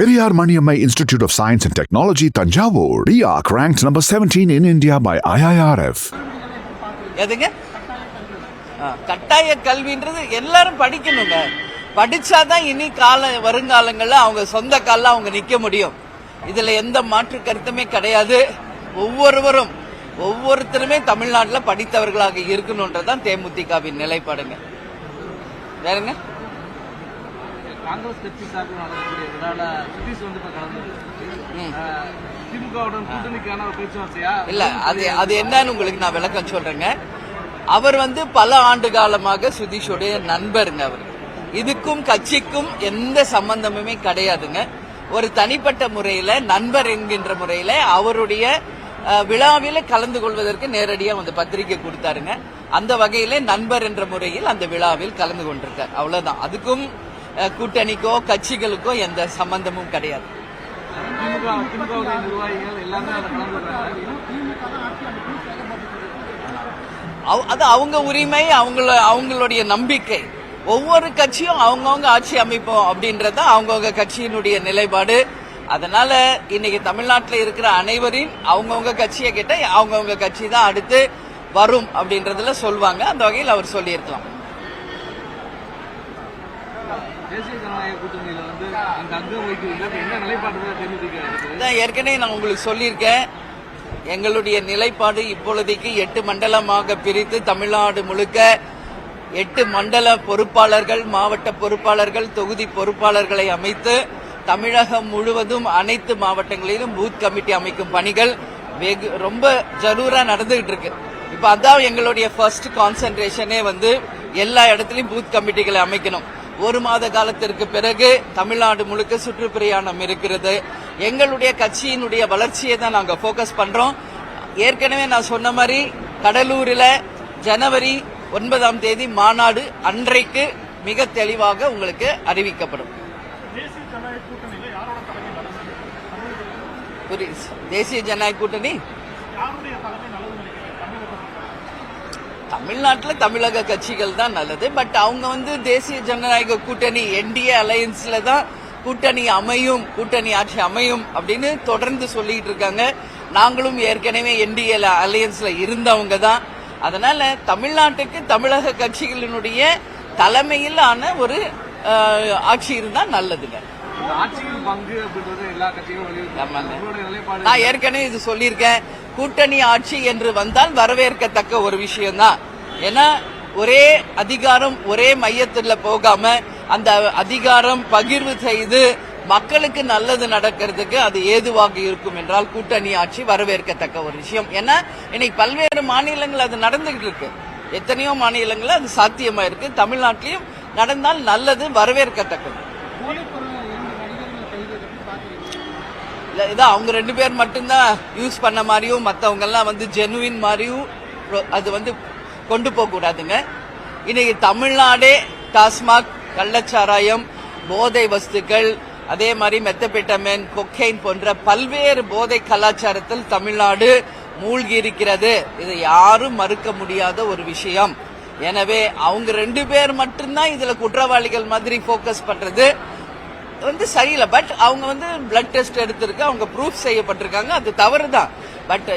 Periyar Maniammai Institute of science and technology Tanjavur. RIAC ranked number 17 in India by IIRF. எதுங்க? கட்டாய கல்வின்றது எல்லாரும் படிக்கணுங்க. படிச்சாதான் இனி கால வருங்காலங்கள்ல அவங்க சொந்த காலில் அவங்க நிக்க முடியும். இதுல எந்த மாற்று கருத்துமே கிடையாது. ஒவ்வொருவரும் ஒவ்வொருத்தருமே தமிழ்நாட்டில் படித்தவர்களாக இருக்கணுன்றதுதான் தேமுதிகவின் நிலைப்பாடுங்க. வேறங்க? காங்கிரஸ் கட்சி சார்பில் நடக்கக்கூடிய விழால சுதீஷ் வந்து இப்ப கலந்து திமுகவுடன் கூட்டணிக்கான ஒரு பேச்சுவார்த்தையா? இல்ல அது அது என்னன்னு உங்களுக்கு நான் விளக்கம் சொல்றேங்க. அவர் வந்து பல ஆண்டு காலமாக சுதீஷுடைய நண்பருங்க அவர். இதுக்கும் கட்சிக்கும் எந்த சம்பந்தமுமே கிடையாதுங்க. ஒரு தனிப்பட்ட முறையில நண்பர் என்கின்ற முறையில அவருடைய விழாவில கலந்து கொள்வதற்கு நேரடியா வந்து பத்திரிகை கொடுத்தாருங்க. அந்த வகையில நண்பர் என்ற முறையில் அந்த விழாவில் கலந்து கொண்டிருக்கார். அவ்வளவுதான். அதுக்கும் கூட்டணிக்கோ கட்சிகளுக்கோ எந்த சம்பந்தமும் கிடையாது. அது அவங்க உரிமை அவங்கள அவங்களுடைய நம்பிக்கை. ஒவ்வொரு கட்சியும் அவங்கவுங்க ஆட்சி அமைப்போம் அப்படின்றது அவங்கவுங்க கட்சியினுடைய நிலைப்பாடு. அதனால இன்னைக்கு தமிழ்நாட்டில் இருக்கிற அனைவரின் அவங்கவுங்க கட்சியை கிட்ட அவங்கவுங்க கட்சி தான் அடுத்து வரும் அப்படின்றதுல சொல்லுவாங்க அந்த வகையில் அவர் சொல்லியிருக்கலாம் தேசிய ஜனநாயக கூட்டணியில வந்து அங்க அங்கம் வைக்கிறீங்க என்ன நிலைப்பாடு தெரிவிக்க இதான் ஏற்கனவே நான் உங்களுக்கு சொல்லியிருக்கேன். எங்களுடைய நிலைப்பாடு இப்பொழுதைக்கு எட்டு மண்டலமாக பிரித்து தமிழ்நாடு முழுக்க எட்டு மண்டல பொறுப்பாளர்கள் மாவட்ட பொறுப்பாளர்கள் தொகுதி பொறுப்பாளர்களை அமைத்து தமிழகம் முழுவதும் அனைத்து மாவட்டங்களிலும் பூத் கமிட்டி அமைக்கும் பணிகள் வெகு ரொம்ப ஜரூரா நடந்துகிட்டு இருக்கு. இப்ப அதான் எங்களுடைய ஃபர்ஸ்ட் கான்சென்ட்ரேஷனே வந்து எல்லா இடத்துலயும் பூத் கமிட்டிகளை அமைக்கணும். ஒரு மாத காலத்திற்கு பிறகு தமிழ்நாடு முழுக்க சுற்றுப்பிரயாணம் இருக்கிறது. எங்களுடைய கட்சியினுடைய வளர்ச்சியை தான் நாங்க ஃபோக்கஸ் பண்றோம். ஏற்கனவே நான் சொன்ன மாதிரி கடலூரில் ஜனவரி ஒன்பதாம் தேதி மாநாடு அன்றைக்கு மிக தெளிவாக உங்களுக்கு அறிவிக்கப்படும். தேசிய ஜனநாயக கூட்டணி? தமிழ்நாட்டில் தமிழக கட்சிகள் தான் நல்லது. பட் அவங்க வந்து தேசிய ஜனநாயக கூட்டணி என்டிஏ அலையன்ஸ்ல தான் கூட்டணி அமையும் கூட்டணி ஆட்சி அமையும் அப்படின்னு தொடர்ந்து சொல்லிட்டு இருக்காங்க. நாங்களும் ஏற்கனவே என்டிஏ அலையன்ஸ்ல இருந்தவங்க தான். அதனால தமிழ்நாட்டுக்கு தமிழக கட்சிகளினுடைய தலைமையிலான ஒரு ஆட்சி இருந்தா நல்லதுங்க. நான் ஏற்கனவே இது சொல்லியிருக்கேன். கூட்டணி ஆட்சி என்று வந்தால் வரவேற்கத்தக்க ஒரு விஷயம்தான். ஏன்னா ஒரே அதிகாரம் ஒரே மையத்தில் போகாம அந்த அதிகாரம் பகிர்வு செய்து மக்களுக்கு நல்லது நடக்கிறதுக்கு அது ஏதுவாக இருக்கும் என்றால் கூட்டணி ஆட்சி வரவேற்கத்தக்க ஒரு விஷயம். ஏன்னா இன்னைக்கு பல்வேறு மாநிலங்கள் அது நடந்துகிட்டு இருக்கு. எத்தனையோ மாநிலங்கள் அது சாத்தியமா இருக்கு. தமிழ்நாட்டிலையும் நடந்தால் நல்லது வரவேற்கத்தக்கது. இல்லை இதான் அவங்க ரெண்டு பேர் மட்டும்தான் யூஸ் பண்ண மாதிரியும் மற்றவங்கெல்லாம் வந்து ஜெனுவின் மாதிரியும் அது வந்து கொண்டு போகக்கூடாதுங்க இன்னைக்கு தமிழ்நாடே டாஸ்மாக் கள்ளச்சாராயம் போதை வஸ்துக்கள் அதே மாதிரி மெத்தபெட்டமென் கொக்கைன் போன்ற பல்வேறு போதை கலாச்சாரத்தில் தமிழ்நாடு மூழ்கி இருக்கிறது இதை யாரும் மறுக்க முடியாத ஒரு விஷயம். எனவே அவங்க ரெண்டு பேர் மட்டும்தான் இதுல குற்றவாளிகள் மாதிரி ஃபோக்கஸ் பண்றது. வந்து சரியில்லை. பட் அவங்க வந்து பிளட் டெஸ்ட் எடுத்திருக்கு. அவங்க ப்ரூஃப் செய்யப்பட்டிருக்காங்க. அது தவறு தான் பட்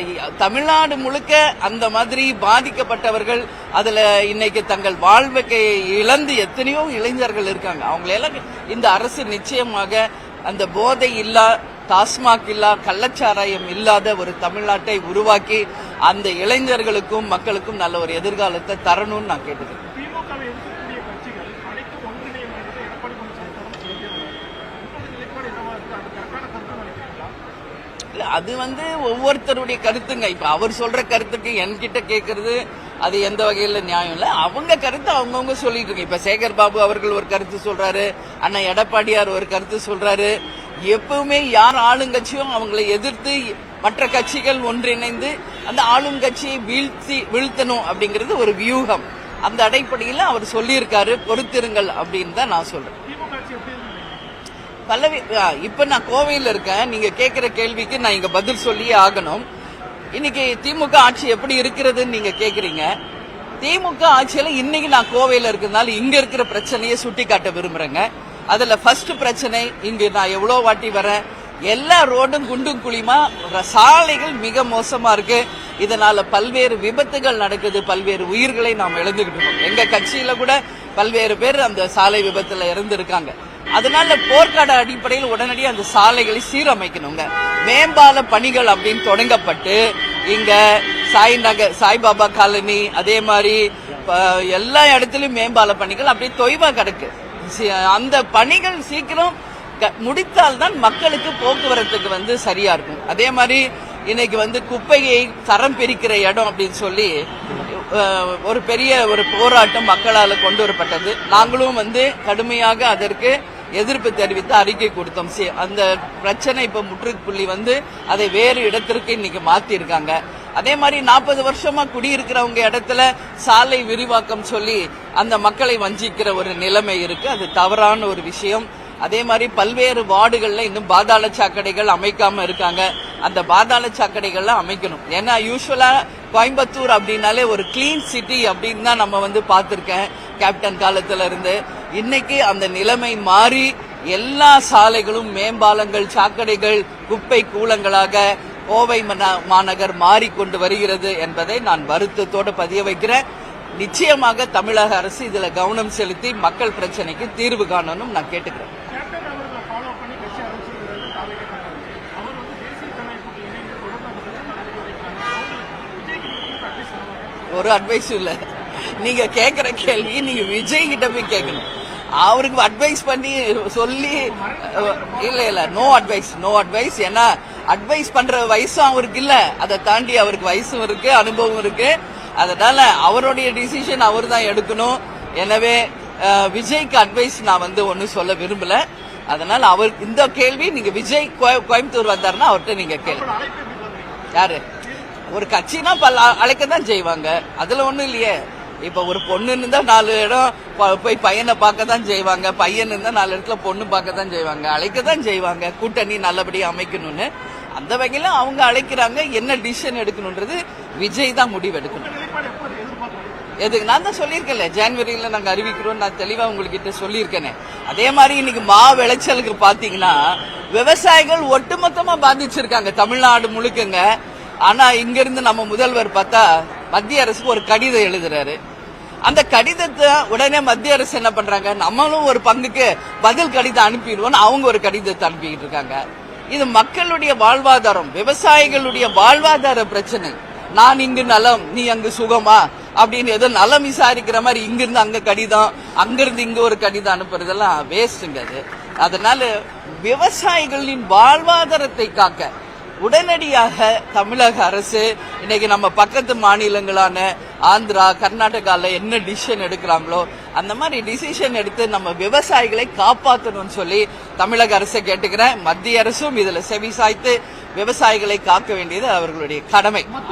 தமிழ்நாடு முழுக்க அந்த மாதிரி பாதிக்கப்பட்டவர்கள் அதுல இன்னைக்கு தங்கள் வாழ்வுக்கு இழந்து எத்தனையோ இளைஞர்கள் இருக்காங்க. அவங்களெல்லாம் இந்த அரசு நிச்சயமாக அந்த போதை இல்லா டாஸ்மாக் இல்லா கள்ளச்சாராயம் இல்லாத ஒரு தமிழ்நாட்டை உருவாக்கி அந்த இளைஞர்களுக்கும் மக்களுக்கும் நல்ல ஒரு எதிர்காலத்தை தரணும்னு நான் கேட்டுக்கிறேன் திமுகவை எதிர்க்கக்கூடிய கட்சிகள் அனைத்து ஒன்றிணையும் என்று எடப்பாடி பழனிசாமி தொடர்ந்து சொல்லியிருக்கிறார் உங்களுடைய நிலைப்பாடு என்னவா இருக்கு அது கரெக்டான கருத்து நினைக்கிறீங்களா அது வந்து ஒவ்வொருத்தருடைய கருத்துங்க. இப்ப அவர் சொல்ற கருத்துக்கு என்கிட்ட கேக்குறது அது எந்த வகையில நியாயம் இல்ல. அவங்க கருத்து அவங்கவுங்க சொல்லிட்டு இருக்கு. இப்ப சேகர் பாபு அவர்கள் ஒரு கருத்து சொல்றாரு அண்ணா எடப்பாடியார் ஒரு கருத்து சொல்றாரு. எப்பவுமே யார் ஆளுங்கட்சியும் அவங்களை எதிர்த்து மற்ற கட்சிகள் ஒன்றிணைந்து அந்த ஆளுங்கட்சியை வீழ்த்தி வீழ்த்தணும் அப்படிங்கிறது ஒரு வியூகம். அந்த அடிப்படையில் அவர் சொல்லியிருக்காரு பொறுத்திருங்கள் அப்படின்னு தான் நான் சொல்றேன் திமுக ஆட்சி எப்படி இருக்குன்னு நினைக்கிறீங்க? பல்லவி இப்போ இப்ப நான் கோவையில் இருக்கேன். நீங்க கேட்குற கேள்விக்கு நான் இங்க பதில் சொல்லியே ஆகணும். இன்னைக்கு திமுக ஆட்சி எப்படி இருக்கிறதுன்னு நீங்க கேக்குறீங்க. திமுக ஆட்சியில இன்னைக்கு நான் கோவையில் இருக்கிறதுனால இங்க இருக்கிற பிரச்சனையை சுட்டி காட்ட விரும்புறேங்க. அதுல ஃபர்ஸ்ட் பிரச்சனை இங்கு நான் எவ்வளோ வாட்டி வரேன். எல்லா ரோடும் குண்டும் குழியுமா? சாலைகள் மிக மோசமா இருக்கு. இதனால பல்வேறு விபத்துகள் நடக்குது. பல்வேறு உயிர்களை நாம் இழந்துகிட்டு இருக்கோம். எங்க கட்சியில கூட பல்வேறு பேர் அந்த சாலை விபத்துல இறந்திருக்காங்க. அதனால போர்க்கால அடிப்படையில் உடனடியாக அந்த சாலைகளை சீரமைக்கணுங்க. மேம்பால பணிகள் அப்படின்னு தொடங்கப்பட்டு இங்க சாய் நகர் சாய்பாபா காலனி அதே மாதிரி எல்லா இடத்துலயும் மேம்பால பணிகள் அப்படியே தொய்வா கிடக்கு. அந்த பணிகள் சீக்கிரம் க- முடித்தால்தான் மக்களுக்கு போக்குவரத்துக்கு வந்து சரியா இருக்கும். அதே மாதிரி இன்னைக்கு வந்து குப்பையை தரம் பிரிக்கிற இடம் அப்படின்னு சொல்லி ஒரு பெரிய ஒரு போராட்டம் மக்களால் கொண்டு வரப்பட்டது. நாங்களும் வந்து கடுமையாக அதற்கு எதிர்ப்பு தெரிவித்து அறிக்கை கொடுத்தோம். சி- அந்த பிரச்சனை இப்ப முற்றுப்புள்ளி வந்து அதை வேறு இடத்திற்கு இன்னைக்கு மாத்திருக்காங்க. அதே மாதிரி நாற்பது வருஷமா குடியிருக்கிறவங்க இடத்துல சாலை விரிவாக்கம் சொல்லி அந்த மக்களை வஞ்சிக்கிற ஒரு நிலைமை இருக்கு. அது தவறான ஒரு விஷயம். அதே மாதிரி பல்வேறு வார்டுகள்ல இன்னும் பாதாள சாக்கடைகள் அமைக்காம இருக்காங்க. அந்த பாதாள சாக்கடைகள்லாம் அமைக்கணும். ஏன்னா யூஸ்வலா கோயம்புத்தூர் அப்படின்னாலே ஒரு கிளீன் சிட்டி அப்படின்னு தான் நம்ம வந்து பார்த்துருக்கேன். கேப்டன் காலத்துல இருந்து. இன்னைக்கு அந்த நிலைமை மாறி எல்லா சாலைகளும் மேம்பாலங்கள் சாக்கடைகள் குப்பை கூலங்களாக கோவை மாநகர் மாறிக்கொண்டு வருகிறது என்பதை நான் வருத்தத்தோடு பதிய வைக்கிறேன் நிச்சயமாக தமிழக அரசு இதுல கவனம் செலுத்தி மக்கள் பிரச்சனைக்கு தீர்வு காணணும் நான் கேட்டுக்கிறேன். ஒரு அட்வைஸ் இல்ல. நீங்க கேக்குற கேள்வி நீங்க விஜய் கிட்ட போய் கேட்கணும் அவருக்கு அட்வைஸ் பண்ணி சொல்லி இல்ல இல்ல நோ அட்வைஸ் நோ அட்வைஸ் ஏன்னா அட்வைஸ் பண்ற வயசும் அவருக்கு இல்ல. அதை தாண்டி அவருக்கு வயசும் இருக்கு அனுபவம் இருக்கு. அதனால அவருடைய டிசிஷன் அவர் தான் எடுக்கணும். எனவே விஜய்க்கு அட்வைஸ் நான் வந்து ஒன்னும் சொல்ல விரும்பல. அதனால அவர் இந்த கேள்வி நீங்க விஜய் கோயம்புத்தூர் வந்தாருன்னா அவர்கிட்ட நீங்க கேள்வி யாரு? ஒரு கட்சினா பல அழைக்க தான் செய்வாங்க. அதுல ஒண்ணும் இல்லையே. இப்ப ஒரு பொண்ணு தான் நாலு இடம் ப- போய் பையனை பார்க்க தான் செய்வாங்க. பையன் இருந்தா நாலு இடத்துல பொண்ணு பார்க்க தான் செய்வாங்க. அழைக்க தான் செய்வாங்க. கூட்டணி நல்லபடியா அமைக்கணும்னு. அந்த வகையில அவங்க அழைக்கிறாங்க. என்ன டிசிஷன் எடுக்கணும்ன்றது விஜய் தான் முடிவு எடுக்கணும் எதுக்கு நான் தான் சொல்லியிருக்கேன்ல. ஜனவரியில நாங்க அறிவிக்கிறோம். நான் தெளிவா உங்ககிட்ட சொல்லியிருக்கேனே. அதே மாதிரி இன்னைக்கு மா விளைச்சலுக்கு பாத்தீங்கன்னா விவசாயிகள் ஒட்டுமொத்தமா பாதிச்சிருக்காங்க. தமிழ்நாடு முழுக்கங்க. ஆனா இங்க இருந்து நம்ம முதல்வர் பார்த்தா மத்திய அரசுக்கு ஒரு கடிதம் எழுதுறாரு. அந்த கடிதத்தை உடனே மத்திய அரசு என்ன பண்றாங்க? நம்மளும் ஒரு பங்குக்கு பதில் கடிதம் அனுப்பிடுவோம் அவங்க ஒரு கடிதத்தை அனுப்பிக்கிட்டு இருக்காங்க. இது மக்களுடைய வாழ்வாதாரம் விவசாயிகளுடைய வாழ்வாதார பிரச்சனை. நான் இங்கு நலம் நீ அங்கு சுகமா? அப்படின்னு ஏதோ நலம் விசாரிக்கிற மாதிரி இங்கிருந்து அங்க கடிதம் அங்கிருந்து இங்க ஒரு கடிதம் அனுப்புறதெல்லாம் வேஸ்ட்டுங்க அது. அதனால விவசாயிகளின் வாழ்வாதாரத்தை காக்க உடனடியாக தமிழக அரசு இன்னைக்கு நம்ம பக்கத்து மாநிலங்களான ஆந்திரா கர்நாடகால என்ன டிசிஷன் எடுக்கிறாங்களோ அந்த மாதிரி டிசிஷன் எடுத்து நம்ம விவசாயிகளை காப்பாற்றணும்னு சொல்லி தமிழக அரசை கேட்டுக்கிறேன். மத்திய அரசும் இதுல செவி சாய்த்து விவசாயிகளை காக்க வேண்டியது அவர்களுடைய கடமை.